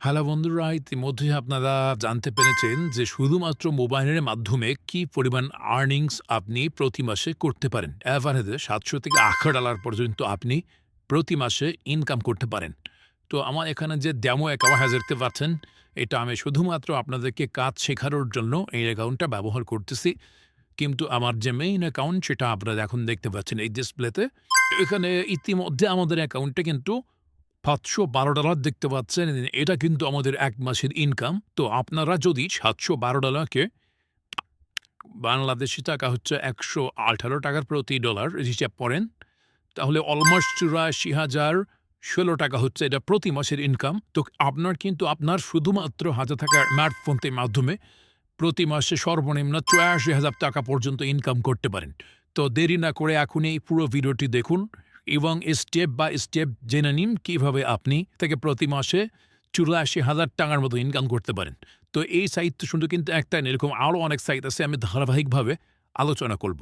Hello বন্ধুরা ইতিমধ্যে আপনারা জানতে পেরেছেন যে শুধুমাত্র মোবাইলের মাধ্যমে কি পরিমাণ আর্নিংস আপনি প্রতি মাসে করতে পারেন। অ্যাভারেজে সাতশো থেকে আটশো ডলার পর্যন্ত আপনি প্রতি মাসে ইনকাম করতে পারেন। তো আমার এখানে যে ড্যামো অ্যাকাউন্ট হাজার দেখতে পাচ্ছেন, এটা আমি শুধুমাত্র আপনাদেরকে কাজ শেখানোর জন্য এই অ্যাকাউন্টটা ব্যবহার করতেছি। কিন্তু আমার যে মেইন অ্যাকাউন্ট সেটা আপনারা এখন দেখতে পাচ্ছেন এই ডিসপ্লেতে এখানে ইতিমধ্যে আমাদের অ্যাকাউন্টে কিন্তু সাতশো বারো ডলার দেখতে পাচ্ছেন এটা কিন্তু আমাদের এক মাসের ইনকাম তো আপনারা যদি সাতশো বারো ডলারকে বাংলাদেশি টাকা হচ্ছে একশো আঠারো টাকার প্রতি ডলার হিসাব করেন, তাহলে অলমোস্ট চুরাশি হাজার ষোলো টাকা হচ্ছে এটা প্রতি মাসের ইনকাম তো আপনার কিন্তু আপনার শুধুমাত্র হাতে থাকা স্মার্টফোনটির মাধ্যমে প্রতি মাসে সর্বনিম্ন চুরাশি হাজার টাকা পর্যন্ত ইনকাম করতে পারেন। তো দেরি না করে এখন এই পুরো ভিডিওটি দেখুন। এবং স্টেপ বাই স্টেপ জেনে নিন কীভাবে আপনি থেকে প্রতি মাসে চুরাশি হাজার টাকার মতো ইনকাম করতে পারেন। তো এই তো শুধু কিন্তু একটাই না এরকম আরও অনেক সাইট আছে, আমি ধারাবাহিকভাবে আলোচনা করব।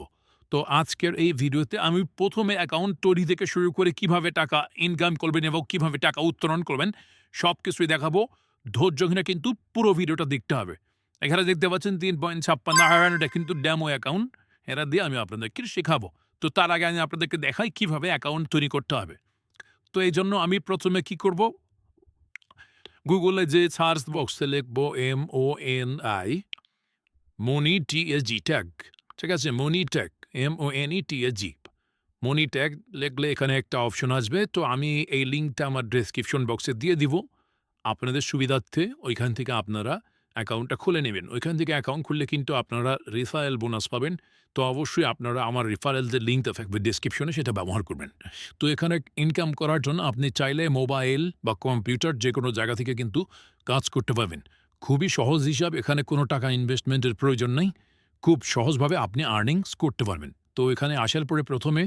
তো আজকের এই ভিডিওতে আমি প্রথমে অ্যাকাউন্ট তৈরি থেকে শুরু করে কীভাবে টাকা ইনকাম করবেন এবং কীভাবে টাকা উত্তোলন করবেন সব কিছুই দেখাবো। ধৈর্য ঘিরে কিন্তু পুরো ভিডিওটা দেখতে হবে। এখানে দেখতে পাচ্ছেন তিন পয়েন্ট ছাপ্পান্ন হাজার কিন্তু ড্যামো অ্যাকাউন্ট এরা দিয়ে আমি আপনাদেরকে শেখাবো। তো তার আগে আমি আপনাদেরকে দেখাই কীভাবে অ্যাকাউন্ট তৈরি করতে হবে। তো এই জন্য আমি প্রথমে কি করব? গুগলে যে সার্চ বক্সে লিখব M O N I Moni T S G tag ঠিক আছে? Monetag M O N E T S G Monetag লিখলে এখানে একটা অপশন আসবে। তো আমি এই লিঙ্কটা আমার ডেসক্রিপশন বক্সে দিয়ে দিব। আপনাদের সুবিধার্থে ওইখান থেকে আপনারা অ্যাকাউন্টটা খুলে নেবেন। ওইখান থেকে অ্যাকাউন্ট খুললে কিন্তু আপনারা রিফারেল বোনাস পাবেন। তো অবশ্যই আপনারা আমার রিফারেল যে লিঙ্কটা থাকবে ডিসক্রিপশনে সেটা ব্যবহার করবেন। তো এখানে ইনকাম করার জন্য আপনি চাইলে মোবাইল বা কম্পিউটার যে কোনো জায়গা থেকে কিন্তু কাজ করতে পারবেন। খুবই সহজ হিসাব, এখানে কোনো টাকা ইনভেস্টমেন্টের প্রয়োজন নেই। খুব সহজভাবে আপনি আর্নিংস করতে পারবেন। তো এখানে আসার পরে প্রথমে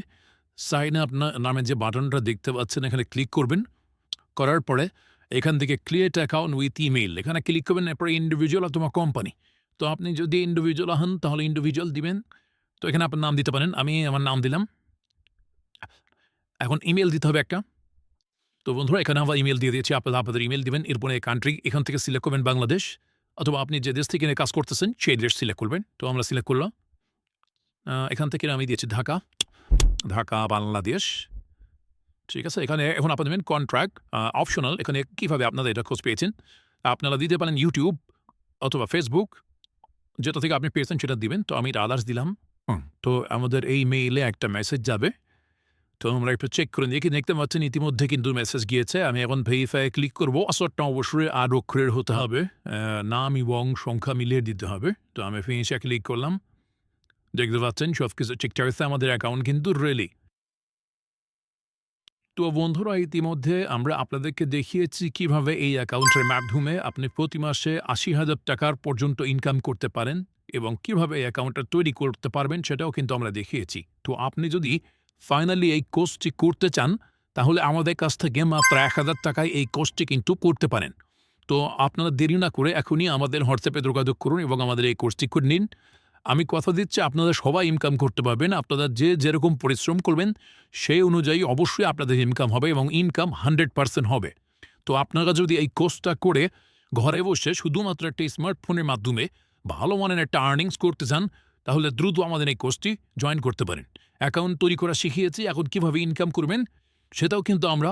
সাইন আপ নামে যে বাটনটা দেখতে পাচ্ছেন, এখানে ক্লিক করবেন। করার পরে এখান থেকে ক্রিয়েট অ্যাকাউন্ট উইথ ইমেইল এখানে ক্লিক করবেন, এরপরে ইন্ডিভিজুয়াল অথবা কোম্পানি তো আপনি যদি ইন্ডিভিজুয়াল হন, তাহলে ইন্ডিভিজুয়াল দিবেন। তো এখানে আপনার নাম দিতে পারেন। আমি আমার নাম দিলাম। এখন ইমেল দিতে হবে একটা। তো বন্ধুরা, এখানে আমরা ইমেল দিয়ে দিয়েছি। আপনারা আপনাদের ইমেল দিবেন। এরপরে কান্ট্রি এখান থেকে সিলেক্ট করবেন বাংলাদেশ। অথবা আপনি যে দেশ থেকে কাজ করতেছেন, সেই দেশ সিলেক্ট করবেন। তো আমরা সিলেক্ট করলাম। এখান থেকে আমি দিয়েছি ঢাকা। ঢাকা, বাংলাদেশ। ঠিক আছে এখানে এখন দেবেন কন্ট্রাক্ট অপশনাল এখানে কীভাবে আপনারা এটা খোঁজ পেয়েছেন? আপনারা দিতে পারেন ইউটিউব অথবা ফেসবুক যেটা থেকে আপনি পেয়েছেন সেটা দিবেন। তো আমি এটা আদার্স দিলাম। হুম, তো আমাদের এই মেইলে একটা মেসেজ যাবে। তো আমরা একটু চেক করে দেখি দেখতে পাচ্ছেন ইতিমধ্যে কিন্তু মেসেজ গিয়েছে। আমি এখন ভেরিফাই ক্লিক করব। আসরটা অবশ্যই আর অক্ষরের হতে হবে। নাম এবং সংখ্যা মিলিয়ে দিতে হবে। তো আমি ফিনিশে ক্লিক করলাম। দেখতে পাচ্ছেন সব কিছু ঠিকঠাক আমাদের অ্যাকাউন্ট কিন্তু রেলি তো বন্ধুরা, ইতিমধ্যে আমরা আপনাদেরকে দেখিয়েছি কীভাবে এই অ্যাকাউন্টের মাধ্যমে আপনি প্রতি মাসে আশি হাজার টাকার পর্যন্ত ইনকাম করতে পারেন এবং কীভাবে এই অ্যাকাউন্টটা তৈরি করতে পারবেন সেটাও কিন্তু আমরা দেখিয়েছি। তো আপনি যদি ফাইনালি এই কোর্সটি করতে চান, তাহলে আমাদের কাছ থেকে মাত্র এক হাজার টাকায় এই কোর্সটি কিন্তু করতে পারেন। তো আপনারা দেরি না করে এখনই আমাদের হোয়াটসঅ্যাপে যোগাযোগ করুন এবং আমাদের এই কোর্সটি করে নিন। আমি কথা দিচ্ছি, আপনারা সবাই ইনকাম করতে পারবেন, আপনারা যে যেরকম পরিশ্রম করবেন, সেই অনুযায়ী অবশ্যই আপনাদের ইনকাম হবে এবং ইনকাম হান্ড্রেড পার্সেন্ট হবে। তো আপনারা যদি এই কোর্সটা করে ঘরে বসে শুধুমাত্র একটা স্মার্টফোনের মাধ্যমে ভালো মানের একটা আর্নিংস করতে চান, তাহলে দ্রুত আমাদের এই কোর্সটি জয়েন করতে পারেন। অ্যাকাউন্ট তৈরি করা শিখিয়েছি, এখন কীভাবে ইনকাম করবেন, সেটাও কিন্তু আমরা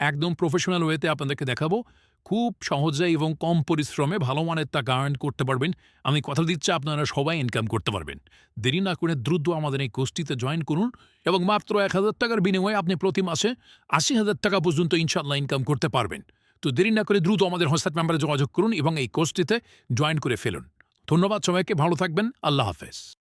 একদম প্রফেশনাল ওয়েতে আপনাদেরকে দেখাবো। খুব সহজে এবং কম পরিশ্রমে ভালো মানের টাকা আর্ন করতে পারবেন। আমি কথা দিচ্ছি, আপনারা সবাই ইনকাম করতে পারবেন। দেরি না করে দ্রুত আমাদের এই কোর্সটিতে জয়েন করুন এবং মাত্র এক হাজার টাকার বিনিময়ে আপনি প্রতি মাসে আশি হাজার টাকা পর্যন্ত ইনশাল্লাহ ইনকাম করতে পারবেন। তো দেরি না করে দ্রুত আমাদের হোয়াটসঅ্যাপ নাম্বারে যোগাযোগ করুন এবং এই কোর্সটিতে জয়েন করে ফেলুন। ধন্যবাদ সবাইকে, ভালো থাকবেন, আল্লাহ হাফেজ।